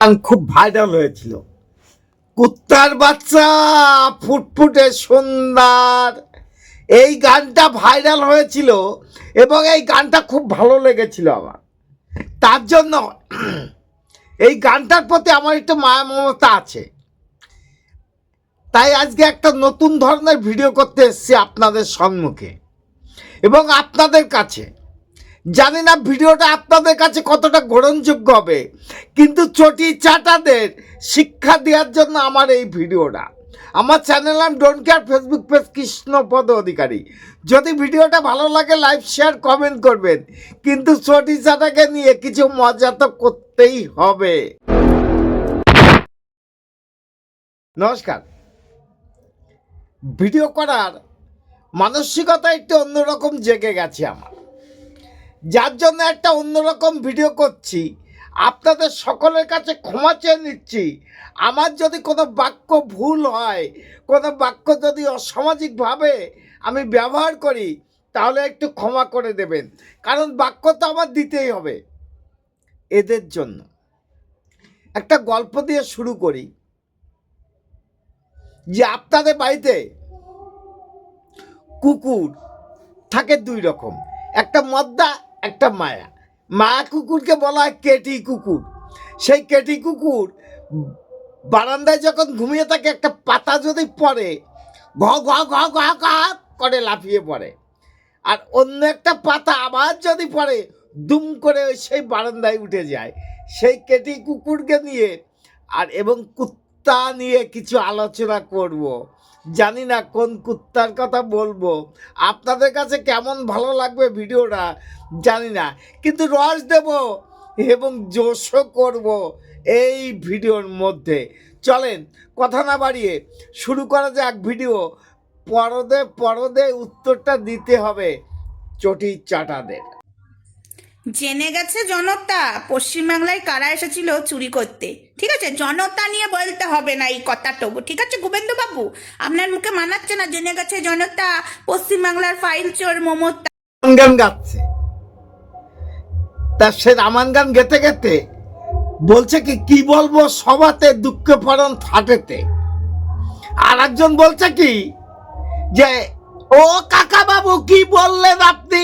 গান খুব ভাইরাল হয়েছিল। কুত্তার বাচ্চা, ফুটফুটে সুন্দর। এই গানটা ভাইরাল হয়েছিল এবং এই গানটা খুব ভালো লেগেছিল আমার। তার জন্য এই গানটার প্রতি আমার একটু মায়া মমতা আছে। তাই আজকে একটা নতুন ধরনের ভিডিও করতে এসেছি আপনাদের সম্মুখে এবং আপনাদের কাছে। জানি না ভিডিওটা আপনাদের কাছে কতটা গ্রহণযোগ্য হবে, কিন্তু চটি চাটাদের শিক্ষা দেওয়ার জন্য আমার এই ভিডিওটা। আমার চ্যানেল নাম don't care Facebook page Krishnapada Adhikari. যদি ভিডিওটা ভালো লাগে লাইক শেয়ার কমেন্ট করবেন, কিন্তু চটি চাটাকে নিয়ে কিছু মজা তো করতেই হবে। নমস্কার। ভিডিও করার মানসিকতা একটু অন্যরকম জেগে গেছে আমার। যার জন্য একটা অন্যরকম ভিডিও করছি। আপনাদের সকলের কাছে ক্ষমা চেয়ে নিচ্ছি। আমার যদি কোনো বাক্য ভুল হয়, কোনো বাক্য যদি অসামাজিকভাবে আমি ব্যবহার করি, তাহলে একটু ক্ষমা করে দেবেন। কারণ বাক্য তো আমার দিতেই হবে। এদের জন্য। একটা গল্প দিয়ে শুরু করি। যে আপনাদের বাড়িতে কুকুর থাকে দুই রকম। একটা মদ্দা একটা মায়া। মায়া কুকুরকে বলা হয় কেটি কুকুর। সেই কেটি কুকুর বারান্দায় যখন ঘুমিয়ে থাকে, একটা পাতা যদি পড়ে, ঘ ঘ ঘ ঘ ঘ করে লাফিয়ে পড়ে। আর অন্য একটা পাতা আবার যদি পড়ে, দুম করে সেই বারান্দায় উঠে যায়। সেই কেটি কুকুরকে নিয়ে আর এবং কুত্তা নিয়ে কিছু আলোচনা করব। জানি না কোন কুত্তার কথা বলব। আপনাদের কাছে কেমন ভালো লাগবে ভিডিওটা জানি না, কিন্তু রস দেব এবং জোশও করব এই ভিডিওর মধ্যে। চলেন, কথা না বাড়িয়ে শুরু করা যাক ভিডিও। পরদে পরদে উত্তরটা দিতে হবে চটি চাটাদের। জেনে গেছে জনতা, পশ্চিমবাংলায় কারা এসেছিল চুরি করতে। ঠিক আছে? জনতা নিয়ে বলতে হবে না এই কথাটুকু ঠিক আছে গোবিন্দ বাবু আপনার মুখে মানাচ্ছে না, জেনে গেছে জনতা, পশ্চিমবাংলার ফাইল চোর মমতা গান গাচ্ছে। তা সে রামান গান গেতে গেতে বলছে কি কি বলব? সবাতে দুঃখে পড়ন ফাটেতে। আর একজন বলছে কি, যে, ও কাকা বাবু কি বললেন আপনি?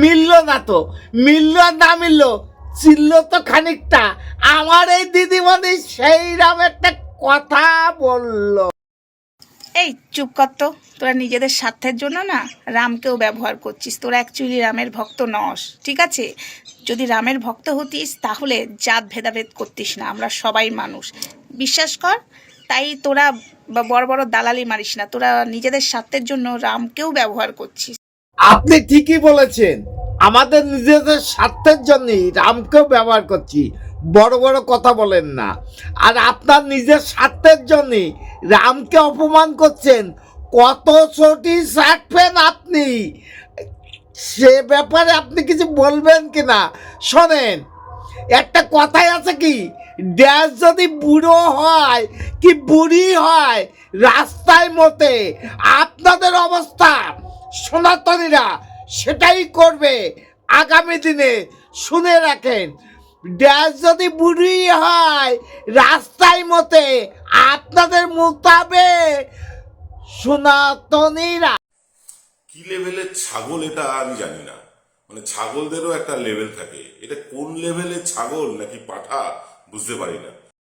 মিলল না তো। মিলল না মিলল, চিল্ল তো খানিকটা। আমার এই দিদিমণি সেই রাম একটা কথা বলল। এই, চুপ কর তো। তোরা নিজেদের স্বার্থের জন্য না রামকেও ব্যবহার করছিস। তোরা অ্যাকচুয়ালি রামের ভক্ত নস, ঠিক আছে? যদি রামের ভক্ত হতিস, তাহলে জাত ভেদাভেদ করতিস না। আমরা সবাই মানুষ। বিশ্বাস কর, তাই তোরা বড় বড় দালালি মারিস না। তোরা নিজেদের স্বার্থের জন্য রামকেও ব্যবহার করছিস। আপনি ঠিকই বলেছেন। আমাদের নিজেদের স্বার্থের জন্যই রামকেও ব্যবহার করছি। বড় বড় কথা বলেন না। আর আপনার নিজের স্বার্থের জন্যই রামকে অপমান করছেন। কত ছোটি ছাড়বেন আপনি? সে ব্যাপারে আপনি কিছু বলবেন কি না শোনেন, একটা কথাই আছে কি? ড্যাশ যদি বুড়ো হয় কি বুড়ি হয় রাস্তায় মতে আপনাদের অবস্থা সনাতনীরা সেটাই করবে। আগামী দিনে শুনে রাখেন ড্যাশ যদি বুড়ি হয় রাস্তায় মতে আপনাদের মোতাবে সনাতনীরা। কি লেভেলের ছাগল এটা আমি জানি না। মানে ছাগলদেরও একটা লেভেল থাকে। এটা কোন লেভেলের ছাগল নাকি পাঠা বুঝতে পারি না।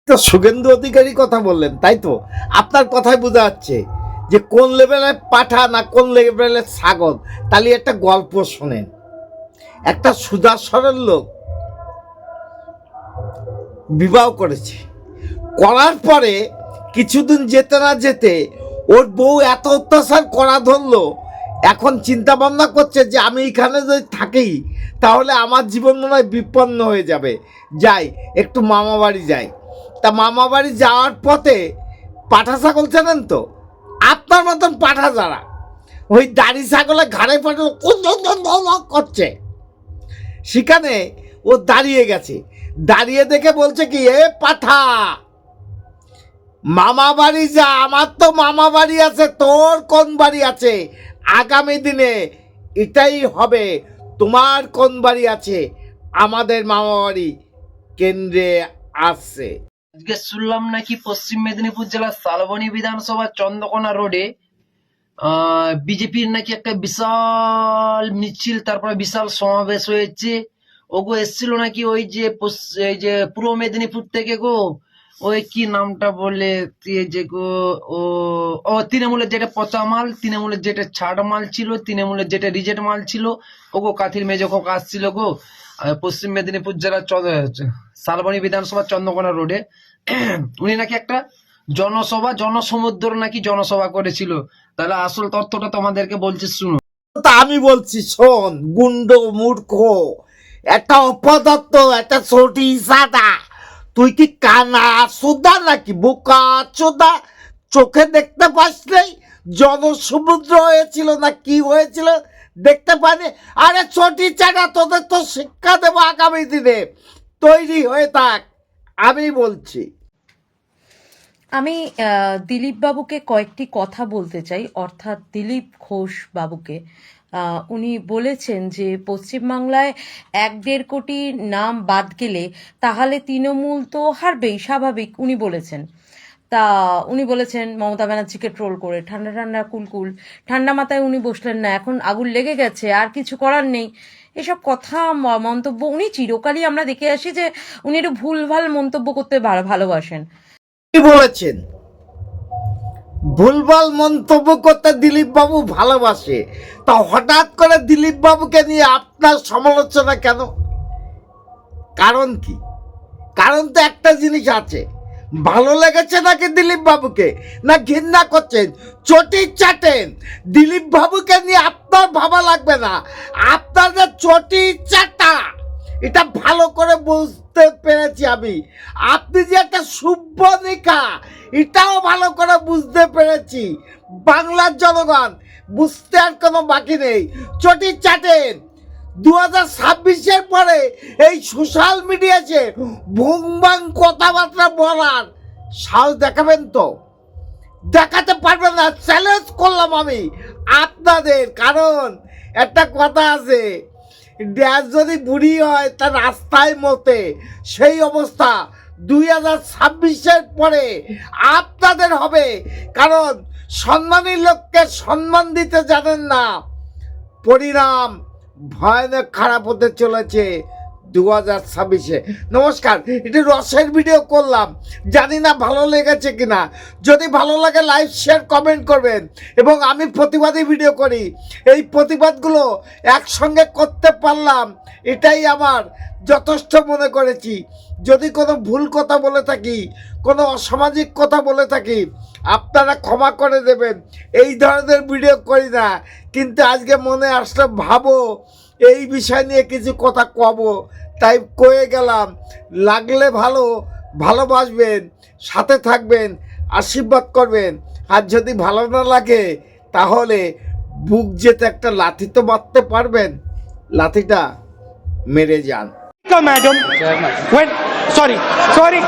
তো সুগেন্দু অধিকারী কথা বললেন তাই তো? আপনার কথাই বোঝা যাচ্ছে। যে কোন লেভেলের পাঠা না কোন লেভেলের ছাগল তাহলে একটা গল্প শোনেন। একটা সুদা সরল লোক বিবাহ করেছে। করার পরে কিছুদিন যেতে না যেতে ওর বউ এত অত্যাচার করা ধরলো, এখন চিন্তা ভাবনা করছে যে আমি এখানে যদি থাকি, তাহলে আমার জীবন মনে হয় বিপন্ন হয়ে যাবে। যাই, একটু মামা বাড়ি যাই। তা মামা বাড়ি যাওয়ার পথে পাঠা ছাগল চেনেন তো? আপনার মতন পাঠা যারা, ওই দাড়ি ছাগলে ঘাড়ে পাঠা করছে। সেখানে ও দাঁড়িয়ে গেছে। দাঁড়িয়ে দেখে বলছে কি, এ পাঠা, মামা বাড়ি যা, আমার তো মামা বাড়ি আছে, তোর কোন বাড়ি আছে? আগামী দিনে এটাই হবে, তোমার কোন বাড়ি আছে? আমাদের মামা বাড়ি কেন্দ্রে আসছে আজকে শুনলাম নাকি পশ্চিম মেদিনীপুর জেলার শালবনী বিধানসভা চন্দ্রকোনা রোডে বিজেপির নাকি একটা বিশাল মিছিল, তারপরে বিশাল সমাবেশ হয়েছে। ওগো এসছিল নাকি ওই যে এই যে পূর্ব মেদিনীপুর থেকে গো, ওই কি নামটা বলে যে গো, ও ও তৃণমূলের যেটা পচা মাল, তৃণমূলের যেটা ছাড় মাল ছিল, তৃণমূলের যেটা রিজেক্ট মাল ছিল, ওগো কাথির মেজো খোক আসছিল গো। পশ্চিম মেদিনীপুর জেলার শালবনী বিধানসভা চন্দ্রকোনা রোডে। উনি নাকি একটা জনসভা, জনসমুদ্র নাকি জনসভা করেছিল। তাহলে আসল তথ্যটা তোমাদেরকে বলছি, শুনো। তা আমি বলছি, শোন, গুন্ড, মূর্খ, একটা অপদত্ত, একটা ছোটি সাদা। তুই কি কানা সুদা নাকি বোকা চোদা? চোখে দেখতে পাস নাই? জনসমুদ্র হয়েছিল না কি হয়েছিল? দেখতে পানি আরে ছোটি চাটা তোদের তো শিক্ষা দেবো আগামী দিনে। তৈরি হয়ে থাক, আমি বলছি। আমি দিলীপ বাবুকে কয়েকটি কথা বলতে চাই। অর্থাৎ দিলীপ ঘোষ বাবুকে। উনি বলেছেন যে, পশ্চিমবাংলায় এক দেড় কোটি নাম বাদ গেলে তাহলে তৃণমূল তো হারবেই, স্বাভাবিক, উনি বলেছেন। তা উনি বলেছেন মমতা ব্যানার্জিকে ট্রোল করে, ঠান্ডা ঠান্ডা কুলকুল ঠান্ডা মাথায় উনি বসলেন না, এখন আগুন লেগে গেছে, আর কিছু করার নেই। এসব কথা মন্তব্য উনি চিরকালই আমরা দেখে আসি যে উনি একটু ভুলভাল মন্তব্য করতে ভালোবাসেন। বলেছেন? ভুলভাল মন্তব্য করতে দিলীপ বাবু ভালোবাসে। তা হঠাৎ করে দিলীপ বাবুকে নিয়ে আপনার সমালোচনা কেন? কারণ কি? কারণ তো একটা জিনিস আছে ভালো লেগেছে নাকি দিলীপ বাবুকে? না ঘৃণা করছেন? চটি চাটেন। দিলীপ বাবুকে নিয়ে আপনার ভাবা লাগবে না। আপনার যে চটি চাটা, এটা ভালো করে বুঝতে পেরেছি আমি। আপনি যে একটা শুভ্রনিকা এটাও ভালো করে বুঝতে পেরেছি। বাংলার জনগণ, বুঝতে আর কোনো বাকি নেই। চটি চাটেন। দু হাজার ছাব্বিশের পরে এই সোশ্যাল মিডিয়াতে ভুংবাং কথাবার্তা বলার সাহস দেখাবেন তো? দেখাতে পারবেন না চ্যালেঞ্জ করলাম আমি আপনাদের, কারণ একটা কথা আছে ড্যাস যদি বুড়ি হয় তার রাস্তায় মতে সেই অবস্থা দুই হাজার ছাব্বিশের পরে আপনাদের হবে, কারণ সম্মানী লোককে সম্মান দিতে জানেন না, পরিণাম ভয়ানক খারাপ হতে চলেছে। দু হাজার ছাব্বিশে। নমস্কার, এটি রসের ভিডিও করলাম। জানি না ভালো লেগেছে কিনা। যদি ভালো লাগে লাইক শেয়ার কমেন্ট করবেন। এবং আমি প্রতিবাদী ভিডিও করি। এই প্রতিবাদগুলো একসঙ্গে করতে পারলাম, এটাই আমার যথেষ্ট মনে করেছি। যদি কোনো ভুল কথা বলে থাকি, কোনো অসামাজিক কথা বলে থাকি, আপনারা ক্ষমা করে দেবেন। এই ধরনের ভিডিও করি না। কিন্তু আজকে মনে আসলে ভাবো এই বিষয় নিয়ে কিছু কথা কব। তাই কয়ে গেলাম লাগলে ভালো ভালোবাসবেন সাথে থাকবেন আশীর্বাদ করবেন। আর যদি ভালো না লাগে তাহলে বুক যেতে একটা লাথি তো মারতে পারবেন। লাথিটা মেরে যান. When, sorry, sorry.